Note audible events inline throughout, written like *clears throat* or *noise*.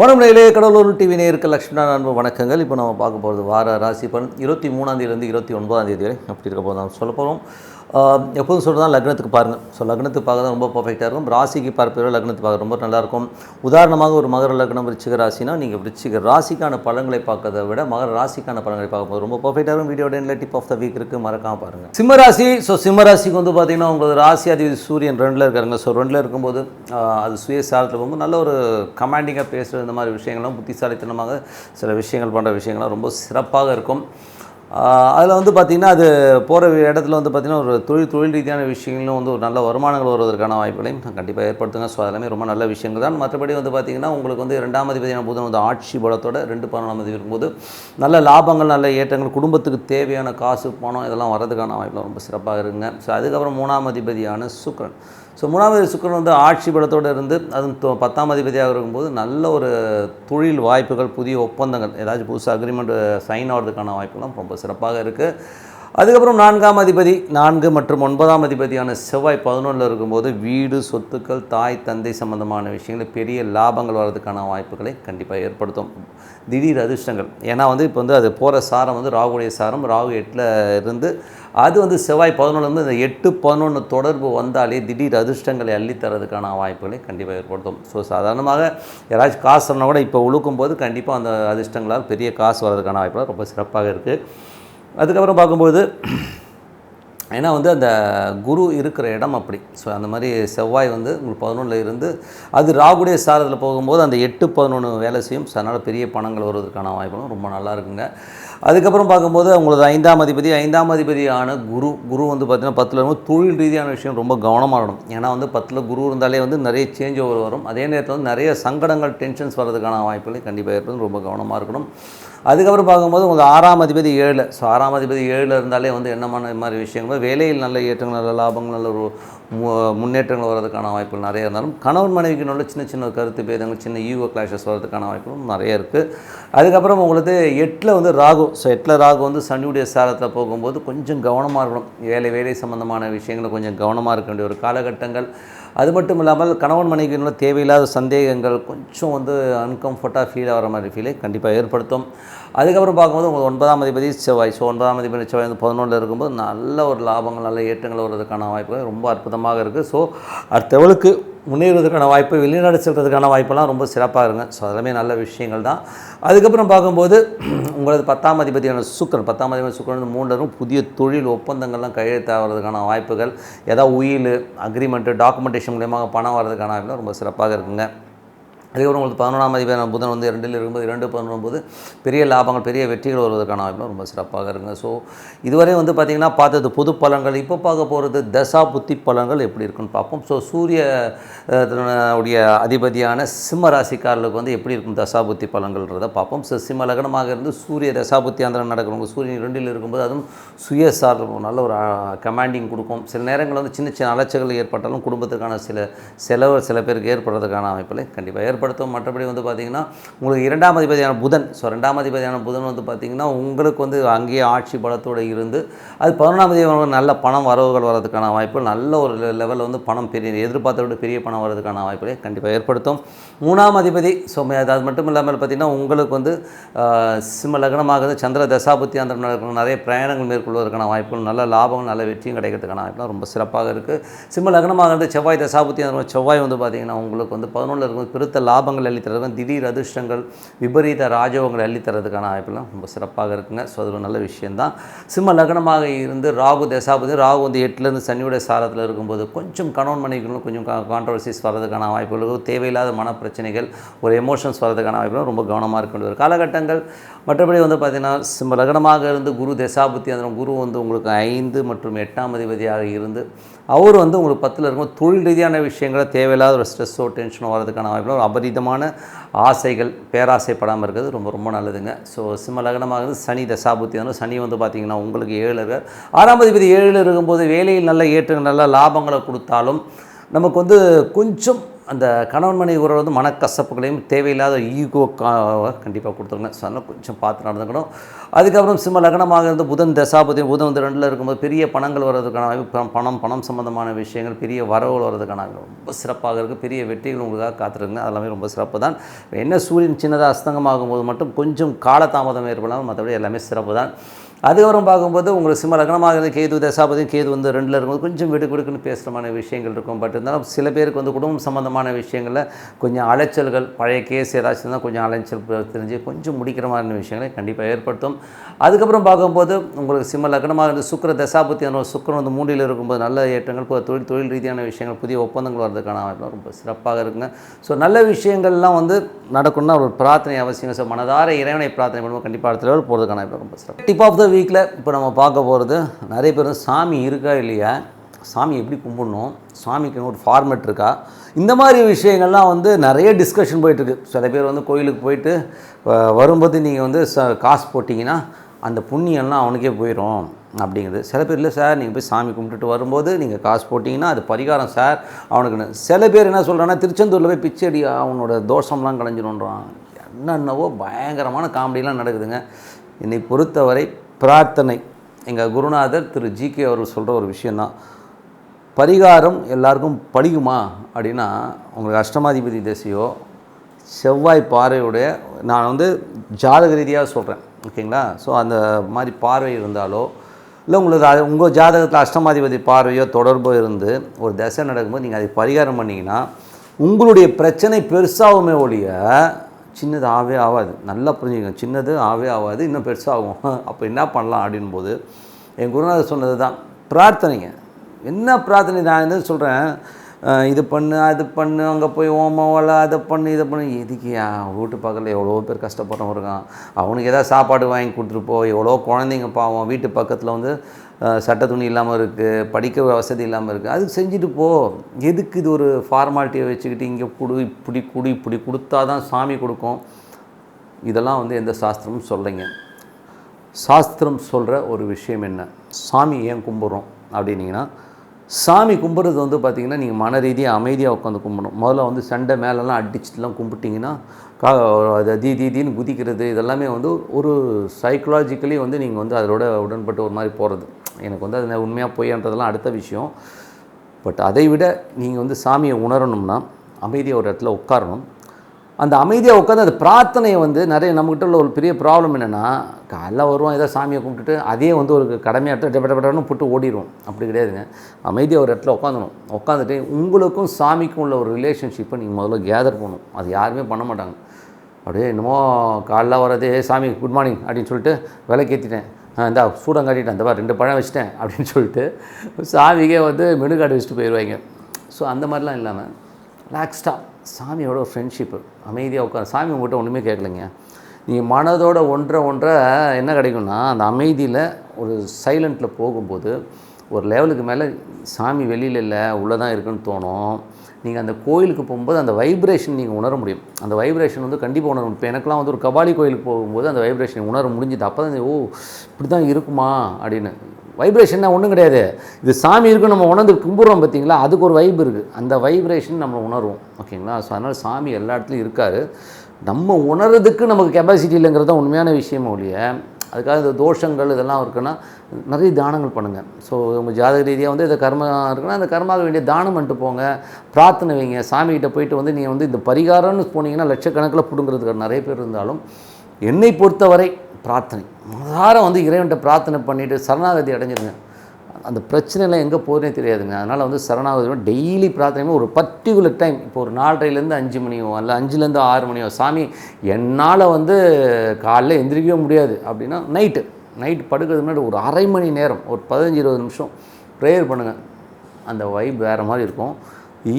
வணக்கம் நேயர்களே கடலூர் டிவி நேருக்கு லக்ஷ்மணா அன்பு வணக்கங்கள். இப்போ நம்ம பார்க்க போகிறது வார ராசி பலன். இருபத்தி மூணாம் தேதியிலேருந்து இருபத்தி ஒன்பதாம் தேதி வரை அப்படி இருக்க போது சொல்ல போகிறோம் எப்போதும் சொல்கிறது லக்னத்துக்கு பாருங்கள் ஸோ லக்னத்துக்கு பார்க்க தான் ரொம்ப பர்ஃபெக்டாக இருக்கும். ராசிக்கு பார்ப்பதை லக்னத்துக்கு பார்க்க ரொம்ப நல்லாயிருக்கும். உதாரணமாக ஒரு மகர லக்னம் விருச்சிக ராசினா நீங்கள் விருச்சிக ராசிக்கான பழங்களை பார்க்கறத விட மகர ராசிக்கான பழங்களை பார்க்கும்போது ரொம்ப பர்ஃபெக்டாக இருக்கும். வீடியோட எண்டில் டிப் ஆஃப் த வீக் இருக்குது மறக்காம பாருங்கள் சிம்ம ராசி ஸோ சிம்மராசிக்கு வந்து பார்த்தீங்கன்னா உங்களுக்கு ராசி அதிபதி சூரியன் ரெண்டில் இருக்காருங்க. ஸோ ரெண்டில் இருக்கும்போது ஆஹ், அது சுயசாரத்தில் போகும்போது நல்ல ஒரு கமாண்டிங்காக பேசுகிற இந்த மாதிரி விஷயங்கள்லாம் புத்திசாலித்தனமாக சில விஷயங்கள் பண்ணுற விஷயங்கள்லாம் ரொம்ப சிறப்பாக இருக்கும். அதில் வந்து பார்த்திங்கன்னா அது போகிற இடத்துல வந்து பார்த்திங்கன்னா ஒரு தொழில் தொழில் ரீதியான விஷயங்களும் வந்து ஒரு நல்ல வருமானங்கள் வருவதற்கான வாய்ப்புகளையும் கண்டிப்பாக ஏற்படுத்துங்க. ஸோ அதெல்லாமே ரொம்ப நல்ல விஷயங்கள் தான். மற்றபடி வந்து பார்த்திங்கன்னா உங்களுக்கு வந்து ரெண்டாம் அதிபதியான புதன் வந்து ஆட்சி பலத்தோட ரெண்டு பதினொன்றாம் அதிபதி இருக்கும்போது நல்ல லாபங்கள் நல்ல ஏற்றங்கள் குடும்பத்துக்கு தேவையான காசு பணம் இதெல்லாம் வர்றதுக்கான வாய்ப்புகள் ரொம்ப சிறப்பாக இருக்குங்க. ஸோ அதுக்கப்புறம் மூணாம் அதிபதியான சுக்கிரன். ஸோ மூணாவது சுக்கரன் வந்து ஆட்சி பலத்தோடு இருந்து அதுவும் தொ- பத்தாம் அதிபதியாக இருக்கும்போது நல்ல ஒரு தொழில் வாய்ப்புகள் புதிய ஒப்பந்தங்கள் ஏதாச்சும் புதுசாக அக்ரிமெண்ட் சைன் ஆகிறதுக்கான வாய்ப்புகளும் ரொம்ப சிறப்பாக இருக்குது அதுக்கப்புறம் நான்காம் அதிபதி நான்கு மற்றும் ஒன்பதாம் அதிபதியான செவ்வாய் பதினொன்றில் இருக்கும்போது வீடு சொத்துக்கள் தாய் தந்தை சம்பந்தமான விஷயங்கள் பெரிய லாபங்கள் வர்றதுக்கான வாய்ப்புகளை கண்டிப்பாக ஏற்படுத்தும். திடீர் அதிர்ஷ்டங்கள். ஏன்னா வந்து இப்போ வந்து அது போகிற சாரம் வந்து ராகுடைய சாரம் ராகு எட்டில் இருந்து அது வந்து செவ்வாய் பதினொன்று வந்து இந்த எட்டு பதினொன்று தொடர்பு வந்தாலே திடீர் அதிர்ஷ்டங்களை அள்ளித்தரதுக்கான வாய்ப்புகளை கண்டிப்பாக ஏற்படுத்தும். ஸோ சாதாரணமாக யாராச்சும் காசு சொன்னால் கூட இப்போ உழுக்கும் போது கண்டிப்பாக அந்த அதிர்ஷ்டங்களால் பெரிய காசு வர்றதுக்கான வாய்ப்புகள் ரொம்ப சிறப்பாக இருக்குது அதுக்கப்புறம் பார்க்கும்போது ஏன்னா வந்து அந்த குரு இருக்கிற இடம் அப்படி. ஸோ அந்த மாதிரி செவ்வாய் வந்து உங்களுக்கு பதினொன்றில் இருந்து அது ராகுடைய சாரத்தில் போகும்போது அந்த எட்டு பதினொன்று வேலை செய்யும். ஸோ அதனால் பெரிய பணங்கள் வருவதற்கான வாய்ப்புகளும் ரொம்ப நல்லா இருக்குங்க. அதுக்கப்புறம் பார்க்கும்போது அவங்களது ஐந்தாம் அதிபதி ஐந்தாம் அதிபதியான குரு குரு வந்து பார்த்தீங்கன்னா பத்தில் இருக்கும் தொழில் ரீதியான விஷயம் ரொம்ப கவனமாக இருக்கணும். ஏன்னா வந்து பத்தில் குரு இருந்தாலே வந்து நிறைய சேஞ்ச் ஓவர் வரும். அதே நேரத்தில் வந்து நிறைய சங்கடங்கள் டென்ஷன்ஸ் வர்றதுக்கான வாய்ப்புகளை கண்டிப்பாக ஏற்படும். ரொம்ப கவனமாக இருக்கணும். அதுக்கப்புறம் பார்க்கும்போது உங்களுக்கு ஆறாம் அதிபதி ஏழு ஸோ ஆறாம் அதிபதி ஏழில் இருந்தாலே வந்து என்னமான மாதிரி விஷயங்கள் வேலையில் நல்ல ஏற்றங்கள் நல்ல லாபங்கள் நல்ல ஒரு முன்னேற்றங்கள் வர்றதுக்கான வாய்ப்புகள் நிறைய இருந்தாலும் கணவன் மனைவிக்கு நல்ல சின்ன சின்ன கருத்து பேதங்கள் சின்ன ஈகோ கிளாஷஸ் வர்றதுக்கான வாய்ப்புகளும் நிறைய இருக்குது அதுக்கப்புறம் உங்களுக்கு எட்டில் வந்து ராகு. ஸோ எட்டில் ராகு வந்து சனியுடைய சாரத்தில் போகும்போது கொஞ்சம் கவனமாக இருக்கணும். வேலை வேலை சம்மந்தமான விஷயங்களை கொஞ்சம் கவனமாக இருக்க வேண்டிய ஒரு காலகட்டங்கள். அது மட்டும் இல்லாமல் கணவன் மனைவிக்குள்ள தேவையில்லாத சந்தேகங்கள் கொஞ்சம் வந்து அன்கம்ஃபர்ட்டாக ஃபீல் ஆகிற மாதிரி ஃபீலை கண்டிப்பாக ஏற்படுத்தும். அதுக்கப்புறம் பார்க்கும்போது உங்களுக்கு ஒன்பதாம் அதிபதி செவ்வாய். ஸோ ஒன்பதாம் அதிபதி செவ்வாய் வந்து பதினொன்றில் இருக்கும்போது நல்ல ஒரு லாபங்கள் நல்ல ஏற்றங்கள் வருவதற்கான வாய்ப்புகள் ரொம்ப அற்புதமாக இருக்குது ஸோ அடுத்தவளுக்கு முன்னேறுவதற்கான வாய்ப்பு வெளிநாடு செல்கிறதுக்கான வாய்ப்பெல்லாம் ரொம்ப சிறப்பாக இருங்க ஸோ அதெல்லாமே நல்ல விஷயங்கள் தான். அதுக்கப்புறம் பார்க்கும்போது *clears throat* உங்களது பத்தாம் அதிபதியான சுக்கரன் பத்தாம் அதிபதி சுக்கரன் மூன்றரும் புதிய தொழில் ஒப்பந்தங்கள்லாம் கையெழுத்தாகிறதுக்கான வாய்ப்புகள் ஏதாவது உயில் அக்ரிமெண்ட்டு டாக்குமெண்டேஷன் மூலியமாக பணம் வர்றதுக்கான வாய்ப்புலாம் ரொம்ப சிறப்பாக இருக்குங்க. அதுக்கப்புறம் உங்களுக்கு பதினொன்றாம் அதிபதியான புதன் வந்து ரெண்டில் இருக்கும்போது இரண்டு பதினொன்பது பெரிய லாபங்கள் பெரிய வெற்றிகள் வருவதற்கான வாய்ப்பு ரொம்ப சிறப்பாக இருக்குங்க. ஸோ இதுவரை வந்து பார்த்திங்கன்னா பார்த்தது பொது பலன்கள் இப்போ பார்க்க போகிறது தசா புத்தி பலன்கள் எப்படி இருக்குன்னு பார்ப்போம். ஸோ சூரிய உடைய அதிபதியான சிம்ம ராசிக்காரர்களுக்கு வந்து எப்படி இருக்கும் தசா புத்தி பலன்கள்ன்றதை பார்ப்போம். ஸோ சிம்ம லக்னமாக இருந்து சூரிய தசா புத்தி ஆந்திரம் நடக்கிறவங்க சூரியன் இரண்டில் இருக்கும்போது அதுவும் சுயசார் நல்ல ஒரு கமாண்டிங் கொடுக்கும். சில நேரங்களில் வந்து சின்ன சின்ன அலைச்சல்கள் ஏற்பட்டாலும் குடும்பத்துக்கான சில செலவு சில பேருக்கு ஏற்படுறதுக்கான அமைப்பில் கண்டிப்பாக ஏற்படுத்தும் மற்றபடி வந்து பார்த்திங்கன்னா உங்களுக்கு இரண்டாம் அதிபதியான புதன் ஸோ ரெண்டாம் அதிபதியான புதன் வந்து பார்த்திங்கன்னா உங்களுக்கு வந்து அங்கேயே ஆட்சி பலத்தோடு இருந்து அது பதினொன்றாம் அதிபதி நல்ல பணம் வரவுகள் வர்றதுக்கான வாய்ப்புகள் நல்ல ஒரு லெவலில் வந்து பணம் பெரிய எதிர்பார்த்த விட பெரிய பணம் வரதுக்கான வாய்ப்புகளை கண்டிப்பாக ஏற்படுத்தும். மூணாம் அதிபதி ஸோ அது மட்டும் இல்லாமல் பார்த்திங்கன்னா உங்களுக்கு வந்து சிம்ம லக்னமாகுது சந்திர தசாபுத்தி அந்த நிறைய பிரயாணங்கள் மேற்கொள்வதற்கான வாய்ப்புகள் நல்ல லாபம் நல்ல வெற்றியும் கிடைக்கிறதுக்கான வாய்ப்புலாம் ரொம்ப சிறப்பாக இருக்குது சிம்ம லக்னமாகிறது செவ்வாய் தசாபுத்தி அந்த செவ்வாய் வந்து பார்த்திங்கன்னா உங்களுக்கு வந்து பதினொன்றில் இருக்கும் பெருத்த லாபங்கள் அள்ளித்தரதுக்கும் திடீர் அதிர்ஷ்டங்கள் விபரீத ராஜவங்கள் அள்ளித்தரதுக்கான வாய்ப்புலாம் ரொம்ப சிறப்பாக இருக்குங்க. ஸோ அது ஒரு நல்ல விஷயந்தான் சிம்ம லக்னமாக இருந்து ராகு தசாபதி ராகு வந்து எட்டுலேருந்து சனியுடைய சாரத்தில் இருக்கும்போது கொஞ்சம் கணவன் மனைவிகளும் கொஞ்சம் கான்ட்ரவர்சிஸ் வர்றதுக்கான வாய்ப்புகள் தேவையில்லாத மனப்பிரச்சனைகள் ஒரு எமோஷன்ஸ் வர்றதுக்கான வாய்ப்புகள் ரொம்ப கவனமாக இருக்க வேண்டிய ஒரு காலகட்டங்கள். மற்றபடி வந்து பார்த்திங்கன்னா சிம்ம லக்னமாக இருந்து குரு தசாபுத்தி அந்த குரு வந்து உங்களுக்கு ஐந்து மற்றும் எட்டாம் அதிபதியாக இருந்து அவர் வந்து உங்களுக்கு பத்தில் இருக்கும் தொழில் ரீதியான விஷயங்களை தேவையில்லாத ஒரு ஸ்ட்ரெஸ்ஸோ டென்ஷனோ வரதுக்கான வாய்ப்பு அபரிதமான ஆசைகள் பேராசைப்படாமல் இருக்கிறது ரொம்ப ரொம்ப நல்லதுங்க. ஸோ சிம்ம லக்னமாகிறது சனி தசாபுத்தி. வந்து சனி வந்து பார்த்திங்கன்னா உங்களுக்கு ஏழு இருக்கார். ஆறாம் அதிபதி ஏழில் இருக்கும்போது வேலையில் நல்ல ஏற்றங்கள் நல்ல லாபங்களை கொடுத்தாலும் நமக்கு வந்து கொஞ்சம் அந்த கணவன் மனைவி உறவு வந்து மனக்கசப்புகளையும் தேவையில்லாத ஈகோ கண்டிப்பாக கொடுத்துருங்க. ஸோ அதனால் கொஞ்சம் பார்த்து நடந்துக்கணும். அதுக்கப்புறம் சிம்ம லக்னமாக இருந்து புதன் தசாபதி புதன் வந்து ரெண்டில் இருக்கும்போது பெரிய பணங்கள் வர்றதுக்கான பணம் பணம் சம்மந்தமான விஷயங்கள் பெரிய வரவுகள் வர்றதுக்கான ரொம்ப சிறப்பாக இருக்குது பெரிய வெற்றிகள் உங்களுக்காக காத்திருக்குங்க. அதெல்லாமே ரொம்ப சிறப்பு தான். என்ன சூரியன் சின்னதாக அஸ்தங்கமாகும் போது மட்டும் கொஞ்சம் காலதாமதம் ஏற்படலாம் மற்றபடி எல்லாமே சிறப்பு தான். அதுக்கப்புறம் பார்க்கும்போது உங்களுக்கு சிம்ம லக்னமாக இருந்து கேது தசாபதி கேது வந்து ரெண்டில் இருக்கும்போது கொஞ்சம் விடு விடுக்குன்னு பேசுகிறமான விஷயங்கள் இருக்கும். பட் இருந்தாலும் சில பேருக்கு வந்து குடும்பம் சம்மந்தமான விஷயங்களில் கொஞ்சம் அலைச்சல்கள் பழைய கேஸ் ஏதாச்சும் இருந்தால் கொஞ்சம் அலைச்சல் தெரிஞ்சு கொஞ்சம் முடிக்கிற மாதிரி விஷயங்களை கண்டிப்பாக ஏற்படுத்தும். அதுக்கப்புறம் பார்க்கும்போது உங்களுக்கு சிம்ம லக்னமாக இருந்து சுக்கிர தசாபதி அந்த சுக்கிரன் வந்து மூன்றில் இருக்கும்போது நல்ல ஏற்றங்கள் தொழில் தொழில் ரீதியான விஷயங்கள் புதிய ஒப்பந்தங்கள் வர்றதுக்கான வாய்ப்பு ரொம்ப சிறப்பாக இருக்குங்க. ஸோ நல்ல விஷயங்கள்லாம் வந்து நடக்கணும்னா ஒரு பிரார்த்தனை அவசியம். ஸோ மனதார இறைவனை பிரார்த்தனை பண்ணுவோம் கண்டிப்பாக அடுத்த போகிறதுக்கான வாய்ப்பு ரொம்ப சிறப்பு. டிப் ஆஃப் த வீக்கில் இப்போ நம்ம பார்க்க போகிறது நிறைய பேர் சாமி இருக்கா இல்லையா? சாமி எப்படி கும்பிடணும்? சாமிக்கு ஒரு ஃபார்மேட் இருக்கா? இந்த மாதிரி விஷயங்கள்லாம் வந்து நிறைய டிஸ்கஷன் போயிட்டுருக்கு. சில பேர் வந்து கோயிலுக்கு போயிட்டு வரும்போது நீங்கள் வந்து ச காசு போட்டிங்கன்னா அந்த புண்ணியம்லாம் அவனுக்கே போயிடும் அப்படிங்கிறது. சில பேர் இல்லை சார் நீங்கள் போய் சாமி கும்பிட்டுட்டு வரும்போது நீங்கள் காசு போட்டிங்கன்னா அது பரிகாரம் சார் அவனுக்கு சில பேர் என்ன சொல்கிறான்னா திருச்செந்தூரில் போய் பிச்சை அடி அவனோட தோஷம்லாம் கலைஞ்சிடும்ன்றான். என்னென்னவோ பயங்கரமான காமெடிலாம் நடக்குதுங்க. என்னை பொறுத்தவரை பிரார்த்தனை. எங்கள் குருநாதர் திரு ஜிகே அவர்கள் சொல்கிற ஒரு விஷயந்தான் பரிகாரம் எல்லாருக்கும் படிக்குமா? அப்படின்னா உங்களுக்கு அஷ்டமாதிபதி திசையோ செவ்வாய் பார்வையுடைய நான் வந்து ஜாதக ரீதியாக சொல்கிறேன் ஓகேங்களா? ஸோ அந்த மாதிரி பார்வை இருந்தாலோ இல்லை உங்களுக்கு அது உங்கள் ஜாதகத்தில் அஷ்டமாதிபதி பார்வையோ தொடர்போ இருந்து ஒரு தசை நடக்கும்போது நீங்கள் அதை பரிகாரம் பண்ணிங்கன்னா உங்களுடைய பிரச்சனை பெருசாகுமே ஒழிய சின்னது ஆவே ஆகாது நல்லா புரிஞ்சுக்கங்க. சின்னது ஆவே ஆகாது இன்னும் பெருசாகும். *laughs* அப்போ என்ன பண்ணலாம் அப்படின் போது என் குருநாதர் சொன்னது தான் பிரார்த்தனைங்க. என்ன பிரார்த்தனை? நான் என்ன சொல்கிறேன் இது பண்ணு அது பண்ணு அங்கே போய் ஓமம் அதை பண்ணு இதை பண்ணு. எதுக்கியா என் வீட்டு பக்கத்தில் எவ்வளோ பேர் கஷ்டப்படுறவங்க இருக்கான். அவனுக்கு ஏதாவது சாப்பாடு வாங்கி கொடுத்துட்டு போ. எவ்வளோ குழந்தைங்க பாவம். வீட்டு பக்கத்தில் வந்து சட்டை துணி இல்லாமல் இருக்குது படிக்க வசதி இல்லாமல் இருக்குது அதுக்கு செஞ்சுட்டு போ. எதுக்கு இது ஒரு ஃபார்மாலிட்டியை வச்சுக்கிட்டு இங்கே கொடு இப்படி குடி இப்படி கொடுத்தா தான் சாமி கொடுக்கும்? இதெல்லாம் வந்து எந்த சாஸ்திரமும் சொல்லைங்க சாஸ்திரம் சொல்கிற ஒரு விஷயம் என்ன? சாமி ஏன் கும்பிட்றோம் அப்படின்னீங்கன்னா சாமி கும்பிட்றது வந்து பார்த்திங்கன்னா நீங்கள் மன ரீதியாக அமைதியாக உட்காந்து கும்பிடணும் முதல்ல வந்து சண்டை மேலெல்லாம் அடிச்சுட்டுலாம் கும்பிட்டிங்கன்னா கா அது தீ தீ தீன்னு குதிக்கிறது இதெல்லாமே வந்து ஒரு சைக்கலாஜிக்கலி வந்து நீங்கள் வந்து அதோட உடன்பட்டு ஒரு மாதிரி போகிறது எனக்கு வந்து அது உண்மையாக பொய்யன்றதெல்லாம் அடுத்த விஷயம். பட் அதை விட நீங்கள் வந்து சாமியை உணரணும்னா அமைதியாக ஒரு இடத்துல உட்காரணும். அந்த அமைதியாக உட்காந்து அந்த பிரார்த்தனையை வந்து நிறைய நம்மகிட்ட உள்ள ஒரு பெரிய ப்ராப்ளம் என்னென்னா காலைல வருவோம் ஏதோ சாமியை கும்பிட்டுட்டு அதே வந்து ஒரு கடமையாட்ட டெபடபடன்னு போட்டு ஓடிடுவோம். அப்படி கிடையாதுங்க. அமைதியாக ஒரு இடத்துல உட்காந்துணும் உட்காந்துட்டு உங்களுக்கும் சாமிக்கும் உள்ள ஒரு ரிலேஷன்ஷிப்பை நீங்கள் முதல்ல கேதர் பண்ணணும். அது யாருமே பண்ண மாட்டாங்க. அப்படியே என்னமோ காலைல வரதே சாமி குட் மார்னிங் அப்படின்னு சொல்லிட்டு விலைக்கேற்றிட்டேன் இந்தா சூடம் காட்டிட்டேன். இந்த ரெண்டு பழம் வச்சிட்டேன் அப்படின்னு சொல்லிட்டு சாமிக்கே வந்து மெனு கார்டு வச்சுட்டு போயிடுவாங்க ஸோ அந்த மாதிரிலாம் இல்லாமல் ரிலாக்ஸ்டாக சாமியோட ஒரு ஃப்ரெண்ட்ஷிப்பு அமைதியாக உட்கார. சாமி உங்கள்கிட்ட ஒன்றுமே கேட்கலைங்க நீங்கள் மனதோட ஒன்றை ஒன்றை என்ன கிடைக்கும்னா அந்த அமைதியில் ஒரு சைலண்ட்டில் போகும்போது ஒரு லெவலுக்கு மேலே சாமி வெளியில் இல்லை உள்ளே தான் இருக்குன்னு தோணும். நீங்கள் அந்த கோயிலுக்கு போகும்போது அந்த வைப்ரேஷன் நீங்கள் உணர முடியும். அந்த வைப்ரேஷன் வந்து கண்டிப்பாக உணர முடியும் இப்போ எனக்குலாம் வந்து ஒரு கபாலி கோயிலுக்கு போகும்போது அந்த வைப்ரேஷன் உணர முடிஞ்சுது. அப்போ தான் ஓ இப்படி தான் இருக்குமா? அப்படின்னு. வைப்ரேஷன்னா ஒன்றும் கிடையாது. இது சாமி இருக்கு நம்ம உணர்ந்து கும்பிட்றோம் பார்த்தீங்களா அதுக்கு ஒரு வைப் இருக்குது அந்த வைப்ரேஷன் நம்ம உணர்வோம். ஓகேங்களா? ஸோ அதனால் சாமி எல்லா இடத்துலையும் இருக்கார். நம்ம உணர்றதுக்கு நமக்கு கெப்பாசிட்டி இல்லைங்கிறது தான் உண்மையான விஷயமும் ஒழிய அதுக்காக இந்த தோஷங்கள் இதெல்லாம் இருக்குன்னா நிறைய தானங்கள் பண்ணுங்கள் ஸோ உங்கள் ஜாதக ரீதியாக வந்து இந்த கர்மம் இருக்குன்னா அந்த கர்மாவுக்கு வேண்டிய தானம் பண்ணிட்டு போங்க. பிரார்த்தனை வைங்க. சாமிகிட்ட போயிட்டு வந்து நீங்கள் வந்து இந்த பரிகாரம்னு போனீங்கன்னா லட்சக்கணக்கில் பிடுங்கிறதுக்கு நிறைய பேர் இருந்தாலும் என்னை பொறுத்தவரை பிரார்த்தனை. மனதார வந்து இறைவன்கிட்ட பிரார்த்தனை பண்ணிவிட்டு சரணாகதி அடைஞ்சிருங்க. அந்த பிரச்சனைலாம் எங்கே போகிறதே தெரியாதுங்க. அதனால் வந்து சரணாகதி டெய்லி பிரார்த்தனை ஒரு பர்டிகுலர் டைம் இப்போ ஒரு நாலரைலேருந்து அஞ்சு மணியோ அல்ல அஞ்சுலேருந்து ஆறு மணியோ சாமி என்னால் வந்து காலைல எந்திரிக்கவே முடியாது. அப்படின்னா நைட்டு நைட் படுக்கிறது முன்னாடி ஒரு அரை மணி நேரம் ஒரு பதினஞ்சு இருபது நிமிஷம் ப்ரேயர் பண்ணுங்கள் அந்த வைப் வேறு மாதிரி இருக்கும்.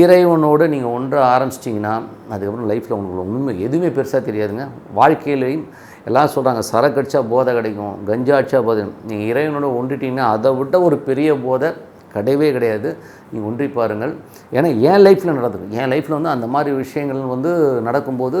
இறைவனோடு நீங்கள் ஒன்று ஆரம்பிச்சிட்டிங்கன்னா அதுக்கப்புறம் லைஃப்பில் உங்களுக்கு உண்மை எதுவுமே பெருசாக தெரியாதுங்க. வாழ்க்கையிலையும் எல்லாம் சொல்கிறாங்க சரக்கு அடித்தா போதை கிடைக்கும் கஞ்சா அடிச்சா போதை நீங்கள் இறைவனோட ஒன்றுட்டிங்கன்னா அதை விட ஒரு பெரிய போதை கிடையவே கிடையாது. நீங்கள் ஒன்றி பாருங்கள். ஏன்னா என் லைஃப்பில் நடக்கும் என் லைஃப்பில் வந்து அந்த மாதிரி விஷயங்கள் வந்து நடக்கும்போது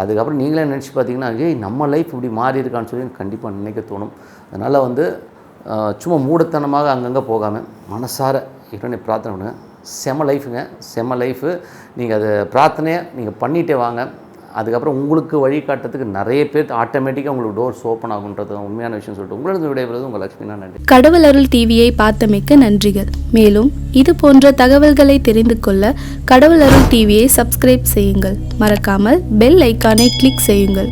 அதுக்கப்புறம் நீங்களே நினச்சி பார்த்தீங்கன்னா ஏய் நம்ம லைஃப் இப்படி மாறி இருக்கான்னு சொல்லி கண்டிப்பாக நினைக்க தோணும். அதனால் வந்து சும்மா மூடத்தனமாக அங்கங்கே போகாமல் மனசார இறைவனை பிரார்த்தனை பண்ணுங்கள் செம லைஃபுங்க செம லைஃபு நீங்கள் அதை பிரார்த்தனையை நீங்கள் பண்ணிகிட்டே வாங்க. அதுக்கப்புறம் உங்களுக்கு வழிகாட்டுறதுக்கு நிறைய பேர் ஆட்டோமேட்டிக்காக உங்களுக்கு டோர்ஸ் ஓப்பன் ஆகுன்றது உண்மையான விஷயம் சொல்லிட்டு உங்களது விடைபெறுவது உங்கள் லட்சுமினா நன்றி. கடவுள் அருள் டிவியை பார்த்தமைக்க நன்றிகள். மேலும் இது போன்ற தகவல்களை தெரிந்து கொள்ள கடவுள் அருள் டிவியை சப்ஸ்கிரைப் செய்யுங்கள். மறக்காமல் பெல் ஐக்கானை கிளிக் செய்யுங்கள்.